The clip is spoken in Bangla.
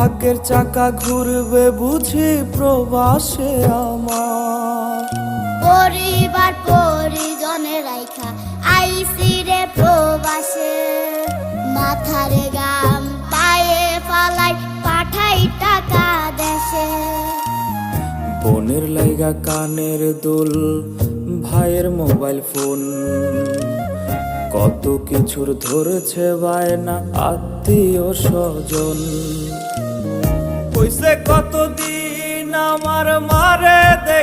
ভাগ্যের চাকা ঘুরবে বুঝি প্রবাসে আমার। পরিবার পরিজনে রাইখা আইসি রে প্রবাসে। মাথারে গাম পায়ে ফালাই পাঠাই টাকা দেশে। বোনের লাইগা কানের দুল ভাইয়ের মোবাইল ফোন। কত কিছুর ধরেছে বায়না আত্মীয় স্বজন। কইছে কতদিন আমার মারে